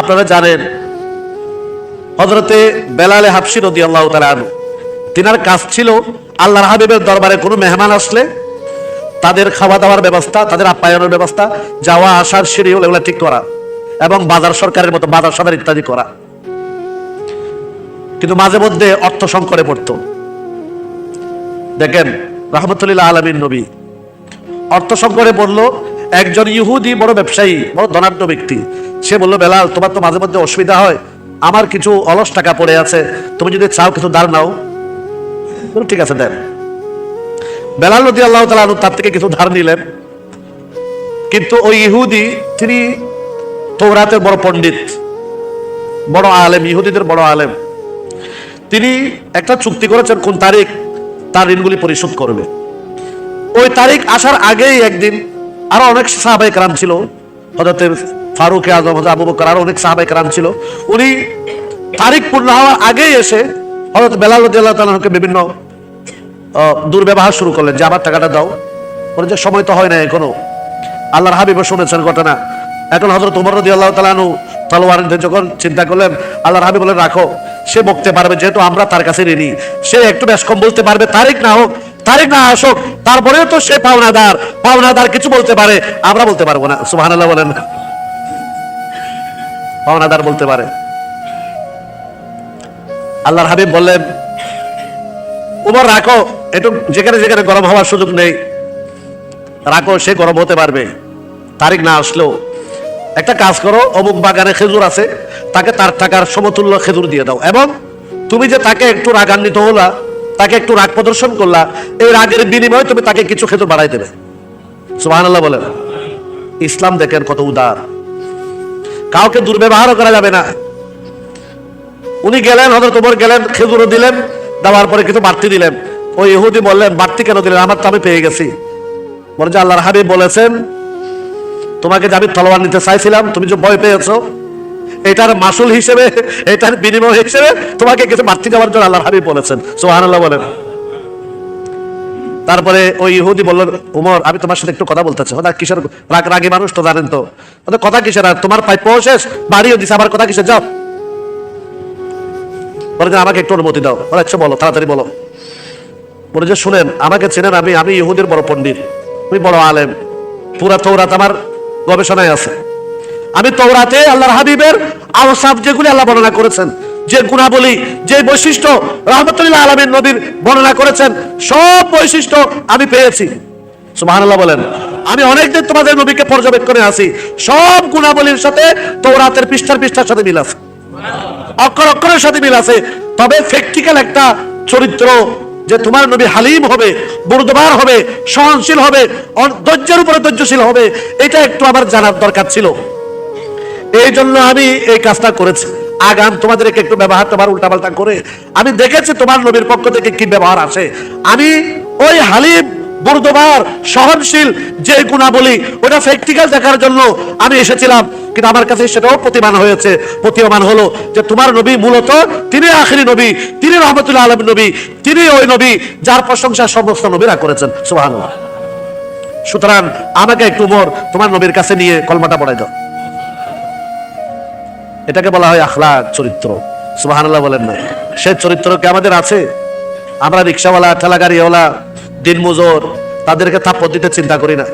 আপনারা জানেন হজরতে বেলালে হাফসি রদি আল্লাহ তালু তিনার কাজ ছিল আল্লাহর হাবিবের দরবারে কোনো মেহমান আসলে তাদের খাওয়া দাওয়ার ব্যবস্থা, তাদের আপ্যায়নের ব্যবস্থা, যাওয়া, আসার শিডিউল এগুলো ঠিক করা এবং বাজার সরকারের মতো বাজার সদার ইত্যাদি করা। কিন্তু মাঝে মধ্যে অর্থ সংকটে পড়তো। দেখেন রহমতুল্লাহ আলমীর নবী, অর্থ সংকটে পড়ল একজন ইহুদি বড় ব্যবসায়ী, বড় ধনাঢ্য ব্যক্তি সে বলল, বেলাল, তোমার তো মাঝে মধ্যে অসুবিধা হয়। আমার কিছু অলস টাকা পড়ে আছে। তুমি যদি চাও কিছু দাঁড় নাও। ঠিক আছে, দেন। বেলাল নদী আল্লাহ তালা তার থেকে কিছু ধার নিলেন। কিন্তু ওই ইহুদি, তিনি তৌরাতের বড় পণ্ডিত, বড় আলেম, ইহুদিদের বড় আলেম। তিনি একটা চুক্তি করেছেন, কোন তারিখ? তার ঋণগুলি পরিশোধ করবে। ওই তারিখ আসার আগেই একদিন আরও অনেক সাহাবাই কারাম ছিল হজরতে ফারুক আজম হজরত আবু বকর, আরও অনেক সাহাবাই কারাম ছিল। উনি তারিখ পূর্ণ হওয়ার আগেই এসে হজরত বেলাল রাদিয়াল্লাহু তাআলাকে বিভিন্ন দুর্ব্যবহার শুরু করলেন, যে আমার টাকাটা দাও। বলে যে সময় তো হয় না এখনও। আল্লাহর হাবিবও শুনেছেন ঘটনা। এখন হজরত উমর রদি আল্লাহ তালানু তলোয়ার যখন চিন্তা করলেন, আল্লাহর হাবিব বলে রাখো, সে বকতে পারবে, যেহেতু আমরা তার কাছে ঋণী। সে একটু বেশ কম বলতে পারবে, তারিখ না হোক, তারিখ না আসুক, তারপরেও তো সে পাওনাদার পাওনাদার কিছু বলতে পারে, আমরা বলতে পারব না। সুবহানাল্লাহ বলেন। পাওনাদার বলতে পারে। আল্লাহর হাবিব বললেন, উমর, রাখো, একটু যেখানে যেখানে গরম হওয়ার সুযোগ নেই। রাখো, সে গরম হতে পারবে। তারিখ না আসলেও। একটা কাজ করো, অমুক বাগানে খেজুর আছে, তাকে তার টাকার সমতুল্য খেজুর দিয়ে দাও। এবং তুমি যে তাকে একটু রাগান্বিত হলা, তাকে একটু রাগ প্রদর্শন করলা, এই রাগের বিনিময়ে তুমি তাকে কিছু খেজুর বাড়াই দেবে। সুবাহ বলেন। ইসলাম দেখেন কত উদার। কাউকে দুর্ব্যবহারও করা যাবে না। উনি গেলেন হয়তো তোমার গেলেন, খেজুরও দিলেন, দেওয়ার পরে কিছু বাড়তি দিলেন। ওই ইহুদি বললেন, বাড়তি কেন দিলেন? আমার তো আমি পেয়ে গেছি। বলে যে আল্লাহর হাবিব বলেছেন, তোমাকে যে আমি তলোয়ার নিতে চাইছিলাম, তুমি যে ভয় পেয়েছ, এটার মাসুল হিসেবে, এটার বিনিময় হিসেবে তোমাকে কিছু বাড়তি দেওয়ার জন্য আল্লাহর হাবিব বলেছেন। সোহান আল্লাহ বলেন। তারপরে ওই ইহুদি বলল, উমর, আমি তোমার সাথে একটু কথা বলতে চাই কিসের? রাগ, রাগী মানুষ তো জানেন তো। কথা কিসের? আর তোমার প্রাপ্য শেষ বাড়িও দিছে, আবার কথা কিসের? যাও। বলে যে, আমাকে একটু অনুমতি দাও। ওরা একটু বলো, তাড়াতাড়ি বলো। বলে যে, শুনেন, আমাকে চেনেন আমি আমি ইহুদের বড় পণ্ডিত। আমি বড় আলেম। পুরা তৌরাত আমার গবেষণায় আছে। আমি তৌরাতে আল্লাহর হাবিবের আওসাফ যেগুলি আল্লাহ বর্ণনা করেছেন, যে গুণাবলী, যে বৈশিষ্ট্য রহমতুল্লাহ আলমের নবীর বর্ণনা করেছেন সব বৈশিষ্ট্য আমি পেয়েছি। সুবহানাল্লাহ বলেন, আমি অনেকদিন তোমাদের নবীকে পর্যবেক্ষণে আছি। সব গুণাবলীর সাথে তৌরাতের পৃষ্ঠার পৃষ্ঠার সাথে মিল আছে। অক্ষর অক্ষরের সাথে মিল আছে। তবে ফেক্টিক্যাল একটা চরিত্র যে তোমার নবী হালিম হবে, বুরদবার হবে, সহনশীল হবে ধৈর্যের উপরে ধৈর্যশীল হবে, এটা একটু আমার জানার দরকার ছিল। এই জন্য আমি এই কাজটা করেছি। আগাম, তোমাদেরকে একটু ব্যবহার, তোমার উল্টাপাল্টা করে। আমি দেখেছি তোমার নবীর পক্ষ থেকে কি ব্যবহার আছে আমি ওই হালিম, বুর্দবার, সহনশীল যে গুণাবলী, ওটা প্র্যাকটিক্যাল দেখার জন্য আমি এসেছিলাম। কিন্তু আমার কাছে সেটাও প্রতিমান হয়েছে। প্রতীয়মান হলো যে তোমার নবী মূলত তিনি আখেরি নবী, তিনি রহমতুল্লাহ আলম নবী, তিনি ওই নবী যার প্রশংসা সমস্ত নবীরা করেছেন। সুবাহ সুতরাং আমাকে একটু মোর তোমার নবীর কাছে নিয়ে কলমাটা পড়াই দাও। এটাকে বলা হয় আখলা চরিত্র। সুবাহ বলেন না। সে চরিত্র কি আমাদের আছে? আমরা রিক্সাওয়ালা ঠেলা গাড়িওয়ালা দিনমজুর, তাদেরকে থাপ্পড় দিতে চিন্তা করি না।